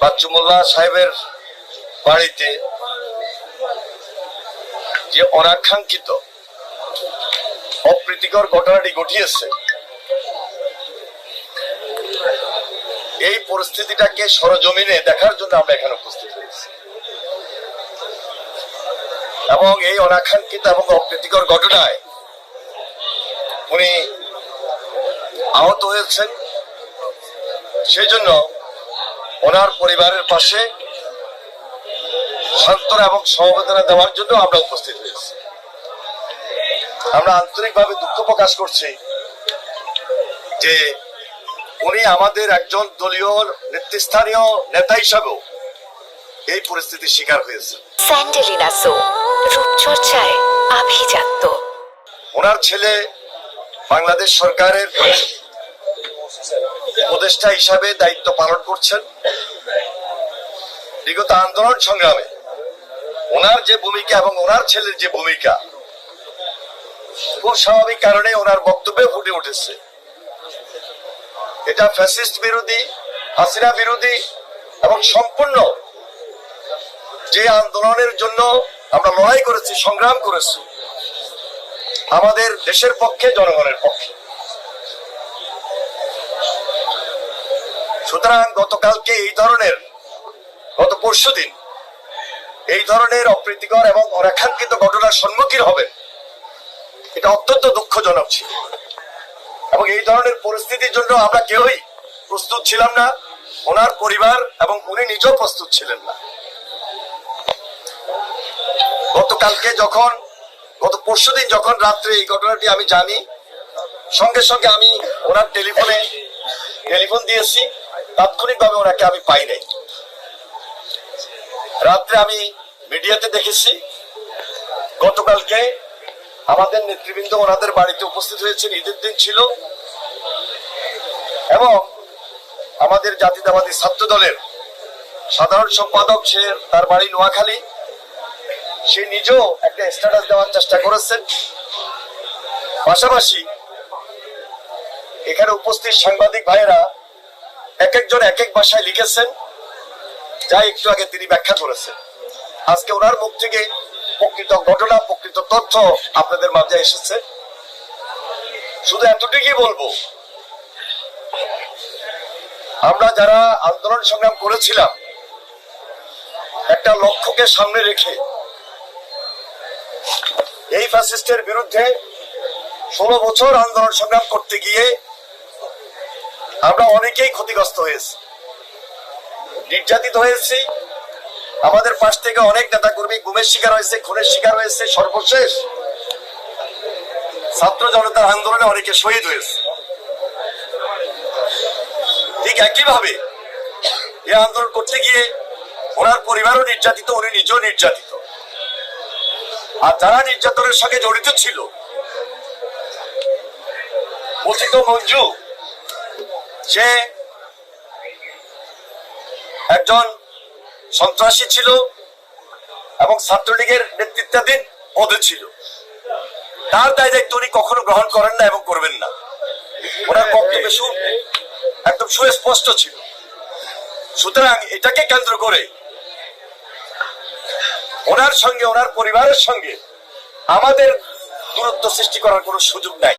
বাচ্চুমোল্লা সাহেবের বাড়িতে যে অনাকাঙ্ক্ষিত অপ্রীতিকর ঘটনাটি ঘটিয়েছে, এই পরিস্থিতিটাকে সরজমিনে দেখার জন্য আমরা এখানে উপস্থিত হয়েছি। এবং এই অনাকাঙ্ক্ষিত এবং অপ্রীতিকর ঘটনায় উনি আহত হয়েছেন। সেই জন্য ওনার পরিবারের পাশে সান্ত্বনা এবং সমবেদনা দেওয়ার জন্য আমরা উপস্থিত হয়েছি। আমরা আন্তরিকভাবে দুঃখ প্রকাশ করছি যে উনি আমাদের একজন দলীয় নেতৃস্থানীয় নেতা হিসাবেও এই পরিস্থিতির শিকার হয়েছে স্যান্ডেলিনা সো রূপচর্চায় আভিজাত্য। ওনার ছেলে বাংলাদেশ সরকারের উপদেষ্টা হিসাবে দায়িত্ব পালন করছেন। বিগত আন্দোলন সংগ্রামে ওনার যে ভূমিকা এবং ওনার ছেলের যে ভূমিকা, খুব স্বাভাবিক কারণে ওনার বক্তব্যে ফুটে উঠেছে। এটা ফ্যাসিস্ট বিরোধী, হাসিনা বিরোধী এবং সম্পূর্ণ যে আন্দোলনের জন্য আমরা লড়াই করেছি, সংগ্রাম করেছি, আমাদের দেশের পক্ষে, জনগণের পক্ষে। সুতরাং গতকালকে এই ধরনের গত পরশু দিন এই ধরনের অপ্রীতিকর এবং অনাকাঙ্ক্ষিত ঘটনার সম্মুখীন হবেন। এটা অত্যন্ত দুঃখজনক ছিল। এবং এই ধরনের পরিস্থিতির জন্য আমরা কেউই প্রস্তুত ছিলাম না। ওনার পরিবার এবং উনি নিজেও প্রস্তুত ছিলেন না। গতকালকে যখন, গত পরশু দিন যখন রাত্রে এই ঘটনাটি আমি জানি, সঙ্গে সঙ্গে আমি ওনার টেলিফোনে টেলিফোন দিয়েছি। তাৎক্ষণিকভাবে ওনাকে আমি পাই নাই। রাত্রে আমি মিডিয়াতে দেখেছি, গতকালকে আমাদের নেতৃবৃন্দ ওনাদের বাড়িতে উপস্থিত হয়েছেন, ঈদের দিন ছিল। এবং আমাদের জাতীয়তাবাদী ছাত্র দলের সাধারণ সম্পাদক, সে তার বাড়ি নোয়াখালী। সে নিজেও একটা স্ট্যাটাস দেওয়ার চেষ্টা করেছেন। পাশাপাশি এখানে উপস্থিত সাংবাদিক ভাইয়েরা এক একজন এক এক ভাষায় লিখেছেন। যা একটু আগে তিনি ব্যাখ্যা করেছেন। আজকে ওনার মুখ থেকে প্রকৃত ঘটনা, প্রকৃত তথ্য আপনাদের মাঝে এসেছে। শুধু এতটুকুই বলব, আমরা যারা আন্দোলন সংগ্রাম করেছিলাম, একটা লক্ষ্যকে সামনে রেখে এই ফ্যাসিস্টের বিরুদ্ধে ষোলো বছর আন্দোলন সংগ্রাম করতে গিয়ে আমরা অনেকেই ক্ষতিগ্রস্ত হয়েছি। নির্যাতিত হয়েছি। আমাদের পাশ থেকে অনেক নেতা কর্মী গুমের শিকার হয়েছে, খুনের শিকার হয়েছে, সর্বশেষ ছাত্র জনতার আন্দোলনে অনেকে শহীদ হয়েছে। ঠিক একইভাবে এই আন্দোলন করতে গিয়ে ওনার পরিবারও নির্যাতিত, উনি নিজেও নির্যাতিত। আর যারা নির্যাতনের সঙ্গে জড়িত ছিল কথিত মঞ্জু, সে একজন সন্ত্রাসী ছিল এবং ছাত্রলীগের নেতৃত্বাধীন পদে ছিল। তার দায় দায়িত্ব উনি কখনো গ্রহণ করেন না এবং করবেন না। ওনার বক্তব্য সু একদম সুস্পষ্ট ছিল। সুতরাং এটাকে কেন্দ্র করে ওনার সঙ্গে ওনার পরিবারের সঙ্গে আমাদের দূরত্ব সৃষ্টি করার কোনো সুযোগ নাই।